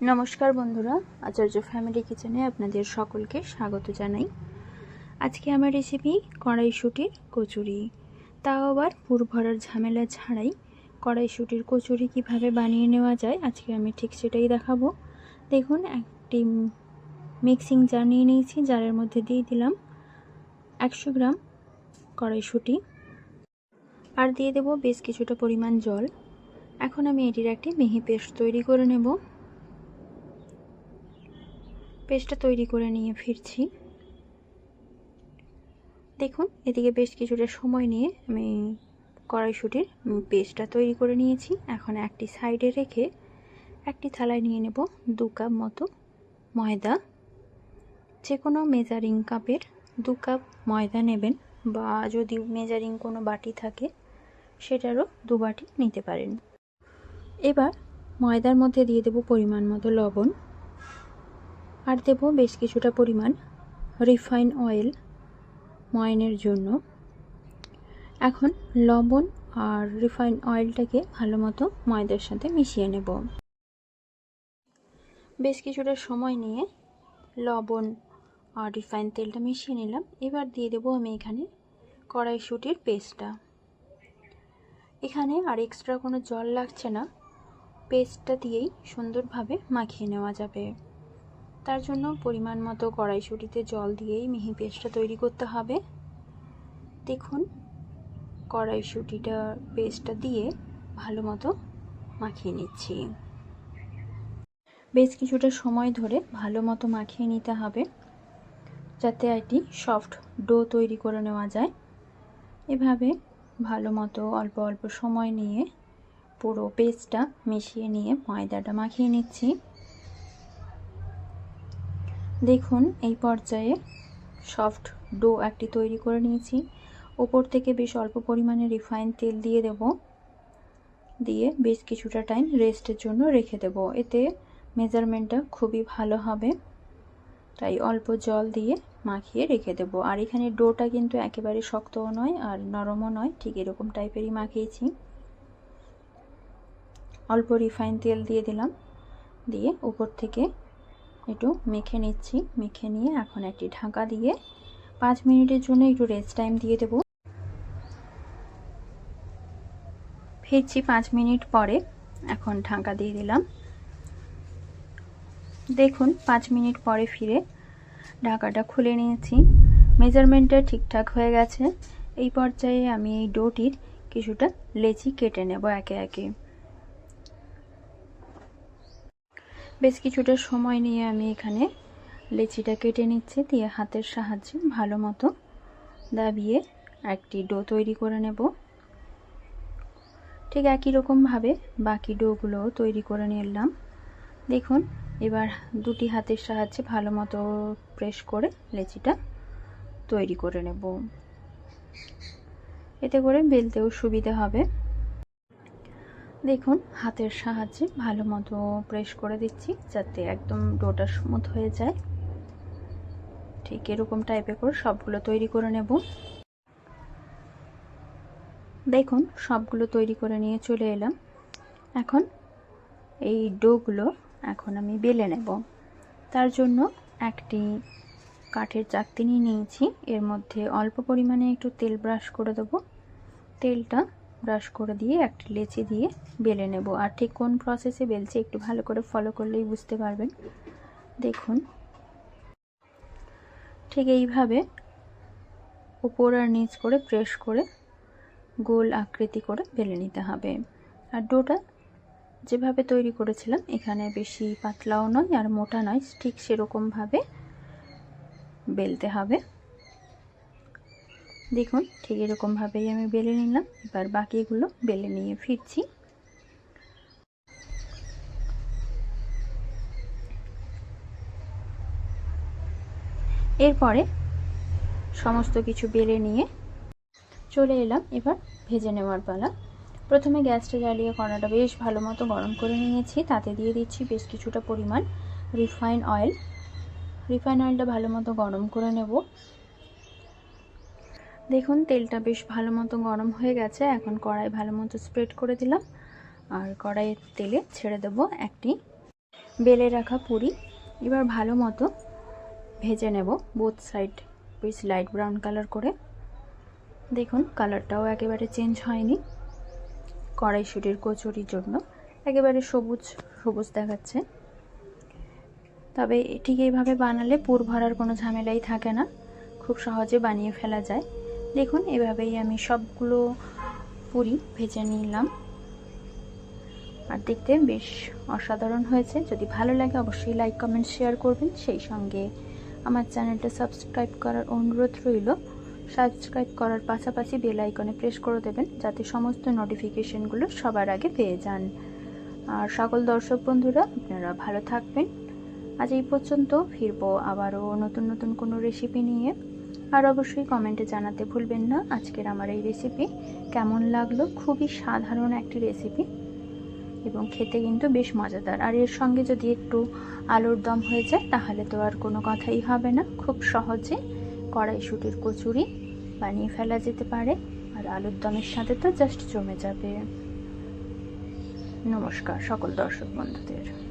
নমস্কার বন্ধুরা, আচার্য ফ্যামিলি কিচেনে আপনাদের সকলকে স্বাগত জানাই। আজকে আমার রেসিপি কড়াইশুটির কচুরি। তাও আবার পুর ভরার ঝামেলা ছাড়াই কড়াইশুটির কচুরি কীভাবে বানিয়ে নেওয়া যায় আজকে আমি ঠিক সেটাই দেখাবো। দেখুন, একটি মিক্সিং জার নিয়ে নিয়েছি, জারের মধ্যে দিয়ে দিলাম একশো গ্রাম কড়াইশুটি আর দিয়ে দেব বেশ কিছুটা পরিমাণ জল। এখন আমি এটির একটি মিহি পেস্ট তৈরি করে নেব। পেস্টটা তৈরি করে নিয়ে ফিরছি। দেখুন, এদিকে বেশ কিছুটা সময় নিয়ে আমি কড়াইশুটির পেস্টটা তৈরি করে নিয়েছি। এখন একটি সাইডে রেখে একটি থালায় নিয়ে নেব দু কাপ মতো ময়দা। যে কোনো মেজারিং কাপের দু কাপ ময়দা নেবেন বা যদি মেজারিং কোনো বাটি থাকে, সেটারও দু বাটি নিতে পারেন। এবার ময়দার মধ্যে দিয়ে দেব পরিমাণ মতো লবণ। আর দেব বেশ কিছুটা পরিমাণ রিফাইন অয়েল ময়নের জন্য। এখন লবণ আর রিফাইন অয়েলটাকে ভালো মতো ময়দার সাথে মিশিয়ে নেব। বেশ কিছুটা সময় নিয়ে লবণ আর রিফাইন তেলটা মিশিয়ে নিলাম। এবার দিয়ে দেবো আমি এখানে কড়াইশুটির পেস্টটা। এখানে আর এক্সট্রা কোনো জল লাগছে না। পেস্টটা দিয়েই সুন্দরভাবে মাখিয়ে নেওয়া যাবে। তার জন্য পরিমাণ মতো কড়াইশুটিতে জল দিয়েই মিহি পেস্টটা তৈরি করতে হবে। দেখুন, কড়াইশুটিটা, পেস্টটা দিয়ে ভালো মতো মাখিয়ে নিচ্ছি। বেশ কিছুটা সময় ধরে ভালো মতো মাখিয়ে নিতে হবে, যাতে একটি সফট ডো তৈরি করে নেওয়া যায়। এভাবে ভালো মতো অল্প অল্প সময় নিয়ে পুরো পেস্টটা মিশিয়ে নিয়ে ময়দাটা মাখিয়ে নিচ্ছি। দেখুন, এই পর্যায়ে সফট ডো একটি তৈরি করে নিয়েছি। ওপর থেকে বেশ অল্প পরিমাণে রিফাইন তেল দিয়ে দেব। দিয়ে বেশ কিছুটা টাইম রেস্টের জন্য রেখে দেব। এতে মেজারমেন্টটা খুবই ভালো হবে। তাই অল্প জল দিয়ে মাখিয়ে রেখে দেব। আর এখানে ডোটা কিন্তু একেবারে শক্তও নয় আর নরমও নয়, ঠিক এরকম টাইপেরই মাখিয়েছি। অল্প রিফাইন তেল দিয়ে দিলাম। দিয়ে উপর থেকে একটু মেখে নিচ্ছি। মেখে নিয়ে এখন একটি ঢাকা দিয়ে পাঁচ মিনিটের জন্য একটু রেস্ট টাইম দিয়ে দেব। ফিরছি পাঁচ মিনিট পরে। এখন ঢাকা দিয়ে দিলাম। দেখুন, পাঁচ মিনিট পরে ফিরে ঢাকাটা খুলে নিয়েছি। মেজারমেন্টটা ঠিকঠাক হয়ে গেছে। এই পর্যায়ে আমি এই ডোটির কিছুটা লেচি কেটে নেব একে একে। বেশ কিছুটা সময় নিয়ে আমি এখানে লেচিটা কেটে নিচ্ছি, দিয়ে হাতের সাহায্যে ভালো মতো দাবিয়ে একটি ডো তৈরি করে নেব। ঠিক একই রকমভাবে বাকি ডোগুলোও তৈরি করে নিলাম। দেখুন, এবার দুটি হাতের সাহায্যে ভালো মতো প্রেস করে লেচিটা তৈরি করে নেব। এতে করে বেলতেও সুবিধা হবে। দেখুন, হাতের সাহায্যে ভালো মতো প্রেস করে দিচ্ছি যাতে একদম ডোটা স্মুথ হয়ে যায়। ঠিক এরকম টাইপের করে সবগুলো তৈরি করে নেব। দেখুন, সবগুলো তৈরি করে নিয়ে চলে এলাম। এখন এই ডোগুলো এখন আমি বেলে নেব। তার জন্য একটি কাঠের চাকতি নিয়ে নিয়েছি। এর মধ্যে অল্প পরিমাণে একটু তেল ব্রাশ করে দেবো। তেলটা ব্রাশ করে দিয়ে একটা লেচি দিয়ে বেলে নেব। আর ঠিক কোন প্রসেসে বেলছে একটু ভালো করে ফলো করলেই বুঝতে পারবেন। দেখুন। ঠিক এইভাবে উপর আর নিচ করে প্রেস করে গোল আকৃতি করে বেলে নিতে হবে। আর ডোটা যেভাবে তৈরি করেছিলাম, এখানে বেশি পাতলাও নয় আর মোটা নয়, ঠিক সেরকমভাবে বেলতে হবে। দেখুন, ঠিক এরকমভাবেই আমি বেলে নিলাম। এবার বাকিগুলো বেলে নিয়ে ফিরছি। এরপরে সমস্ত কিছু বেলে নিয়ে চলে এলাম। এবার ভেজে নেওয়ার পালা। প্রথমে গ্যাসটা জ্বালিয়ে কড়াটা বেশ ভালো মতো গরম করে নিয়েছি। তাতে দিয়ে দিচ্ছি বেশ কিছুটা পরিমাণ রিফাইন অয়েল। রিফাইন অয়েলটা ভালো মতো গরম করে নেব। দেখুন, তেলটা বেশ ভালো মতো গরম হয়ে গেছে। এখন কড়াই ভালো মতো স্প্রেড করে দিলাম। আর কড়াইয়ের তেলে ছেড়ে দেব একটি বেলে রাখা পুরি। এবার ভালো মতো ভেজে নেব both side piece light brown colour করে। দেখুন কালারটাও একেবারে চেঞ্জ হয়নি কড়াইশুটির কচুরির জন্য। একেবারে সবুজ সবুজ দেখাচ্ছে। তবে ঠিক এইভাবে বানালে পুর ভরার কোনো ঝামেলাই থাকে না। খুব সহজে বানিয়ে ফেলা যায়। দেখুন, এভাবেই আমি সবগুলো পুরি ভেজে নিলাম। আর দেখতে বেশ অসাধারণ হয়েছে। যদি ভালো লাগে, অবশ্যই লাইক কমেন্ট শেয়ার করবেন। সেই সঙ্গে আমার চ্যানেলটা সাবস্ক্রাইব করার অনুরোধ রইল। সাবস্ক্রাইব করার পাশাপাশি বেল আইকনে প্রেস করে দেবেন, যাতে সমস্ত নোটিফিকেশনগুলো সবার আগে পেয়ে যান। আর সকল দর্শক বন্ধুরা, আপনারা ভালো থাকবেন। আজ এই পর্যন্ত ফিরবো আবারও নতুন নতুন কোনো রেসিপি নিয়ে। আর অবশ্যই কমেন্টে জানাতে ভুলবেন না আজকের আমার এই রেসিপি কেমন লাগল? খুবই সাধারণ একটি রেসিপি এবং খেতে কিন্তু বেশ মজাদার। আর এর সঙ্গে যদি একটু আলুর দম হয়ে যায়, তাহলে তো আর কোনো কথাই হবে না। খুব সহজে কড়াইশুটির কচুরি বানিয়ে ফেলা যেতে পারে। আর আলুর দমের সাথে তো জাস্ট জমে যাবে। নমস্কার সকল দর্শক বন্ধুদের।